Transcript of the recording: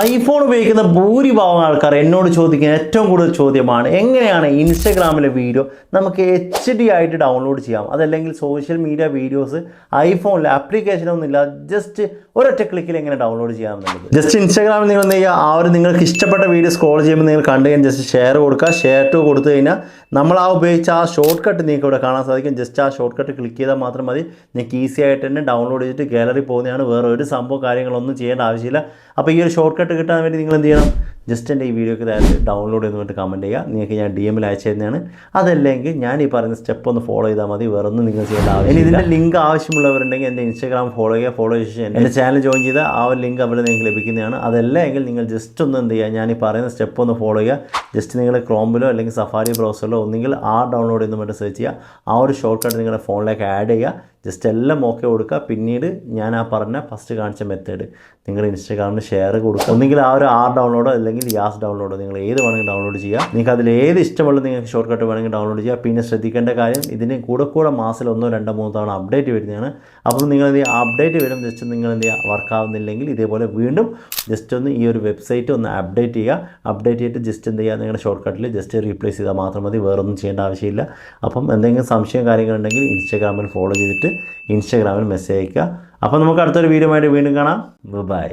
IPhone ഉപയോഗിക്കുന്ന ഭൂരിഭാഗം ആൾക്കാർ എന്നോട് ചോദിക്കുന്ന ഏറ്റവും കൂടുതൽ ചോദ്യമാണ് എങ്ങനെയാണ് ഇൻസ്റ്റഗ്രാമിലെ വീഡിയോ നമുക്ക് എച്ച് ഡി ആയിട്ട് ഡൗൺലോഡ് ചെയ്യാം? അതല്ലെങ്കിൽ സോഷ്യൽ മീഡിയ വീഡിയോസ് ഐഫോണിൽ ആപ്ലിക്കേഷനൊന്നും ഇല്ല ജസ്റ്റ് ഒരൊറ്റ ക്ലിക്കിൽ എങ്ങനെ ഡൗൺലോഡ് ചെയ്യാം എന്നുള്ളത്. ജസ്റ്റ് ഇൻസ്റ്റാഗ്രാമിൽ നിങ്ങൾ എന്ത് ചെയ്യുക? ആ ഒരു നിങ്ങൾക്ക് ഇഷ്ടപ്പെട്ട വീഡിയോ സ്ക്രോൾ ചെയ്യുമ്പോൾ നിങ്ങൾ കണ്ടു കഴിഞ്ഞാൽ ജസ്റ്റ് ഷെയർ കൊടുക്കുക. ഷെയർ ടു കൊടുത്തു കഴിഞ്ഞാൽ നമ്മൾ ആ ഉപയോഗിച്ച ആ ഷോർട്ട് കട്ട് നിങ്ങൾക്ക് ഇവിടെ കാണാൻ സാധിക്കും. ജസ്റ്റ് ആ ഷോർട്ട് കട്ട് ക്ലിക്ക് ചെയ്താൽ മാത്രം മതി. നിങ്ങൾക്ക് ഈസി ആയിട്ട് തന്നെ ഡൗൺലോഡ് ചെയ്തിട്ട് ഗാലറി പോകുന്നതാണ്. വേറെ ഒരു സംഭവം കാര്യങ്ങളൊന്നും ചെയ്യേണ്ട ആവശ്യമില്ല. അപ്പോൾ ഈ ഒരു ഷോർട്ട് കട്ട് കിട്ടാൻ വേണ്ടി നിങ്ങൾ എന്ത് ചെയ്യണം? ജസ്റ്റ് എന്റെ ഈ വീഡിയോക്ക് താഴെ ഡൗൺലോഡ് എന്ന് പറഞ്ഞിട്ട് കമന്റ് ചെയ്യുക. നിങ്ങൾക്ക് ഞാൻ ഡി എമ്മിൽ അയച്ചു തരുന്നതാണ്. അതല്ലെങ്കിൽ ഞാൻ ഈ പറയുന്ന സ്റ്റെപ്പ് ഒന്ന് ഫോളോ ചെയ്താൽ മതി. വേറെ ഒന്നും നിങ്ങൾ ചെയ്യേണ്ട ആവശ്യം ഇനി ഇതിന്റെ ലിങ്ക് ആവശ്യമുള്ളവരുണ്ടെങ്കിൽ എന്റെ ഇൻസ്റ്റാഗ്രാം ഫോളോ ചെയ്യുക. ഫോളോ ചെയ്ത് ശേഷം എന്റെ ചാനൽ ജോയിൻ ചെയ്താൽ ആ ഒരു ലിങ്ക് അവിടെ നിങ്ങൾക്ക് ലഭിക്കുന്നതാണ്. അതല്ലെങ്കിൽ നിങ്ങൾ ജസ്റ്റ് ഒന്ന് എന്ത് ചെയ്യുക? ഞാൻ ഈ പറയുന്ന സ്റ്റെപ്പ് ഒന്ന് ഫോളോ ചെയ്യുക. ജസ്റ്റ് നിങ്ങൾ ക്രോമിലോ അല്ലെങ്കിൽ സഫാരി ബ്രൗസറിലോ ഒന്നെങ്കിൽ ആ ഡൗൺലോഡ് എന്ന് പറഞ്ഞിട്ട് സെർച്ച് ചെയ്യുക. ആ ഒരു ഷോർട്ട് കട്ട് നിങ്ങളുടെ ഫോണിലേക്ക് ആഡ് ചെയ്യുക. ജസ്റ്റ് എല്ലാം ഓക്കെ കൊടുക്കുക. പിന്നീട് ഞാൻ ആ പറഞ്ഞ ഫസ്റ്റ് കാണിച്ച മെത്തേഡ് നിങ്ങൾ ഇൻസ്റ്റാഗ്രാമിൽ ഷെയർ കൊടുക്കുക. ഒന്നുകിൽ ആ ഒരു ആർ ഡൗൺലോഡോ അല്ലെങ്കിൽ യാസ് ഡൗൺലോഡോ നിങ്ങൾ ഏത് വേണമെങ്കിൽ ഡൗൺലോഡ് ചെയ്യുക. നിങ്ങൾക്ക് അതിൽ ഏത് ഇഷ്ടമുള്ള നിങ്ങൾക്ക് ഷോർട്ട് കട്ട് വേണമെങ്കിൽ ഡൗൺലോഡ് ചെയ്യുക. പിന്നെ ശ്രദ്ധിക്കേണ്ട കാര്യം ഇതിന് കൂടെ കൂടെ മാസത്തിൽ ഒന്നോ രണ്ടോ മൂന്നോ തവണ അപ്ഡേറ്റ് വരുന്നതാണ്. അപ്പോൾ നിങ്ങൾ എന്ത് അപ്ഡേറ്റ് വരും. ജസ്റ്റ് നിങ്ങൾ എന്ത് ചെയ്യുക വർക്ക് ആവുന്നില്ലെങ്കിൽ ഇതേപോലെ വീണ്ടും ജസ്റ്റ് ഒന്ന് ഈ ഒരു വെബ്സൈറ്റ് ഒന്ന് അപ്ഡേറ്റ് ചെയ്യുക. അപ്ഡേറ്റ് ചെയ്തിട്ട് ജസ്റ്റ് എന്ത് ചെയ്യുക നിങ്ങളുടെ ഷോർട്ട് കട്ടിൽ ജസ്റ്റ് റീപ്ലേസ് ചെയ്താൽ മാത്രം മതി. വേറൊന്നും ചെയ്യേണ്ട ആവശ്യമില്ല. അപ്പം എന്തെങ്കിലും സംശയം കാര്യങ്ങളുണ്ടെങ്കിൽ ഇൻസ്റ്റാഗ്രാമിൽ ഫോളോ ചെയ്തിട്ട് ഇൻസ്റ്റാഗ്രാമിൽ മെസ്സേജ് അയക്കുക. അപ്പോൾ നമുക്ക് അടുത്തൊരു വീഡിയോ ആയിട്ട് വീണ്ടും കാണാം. ബൈ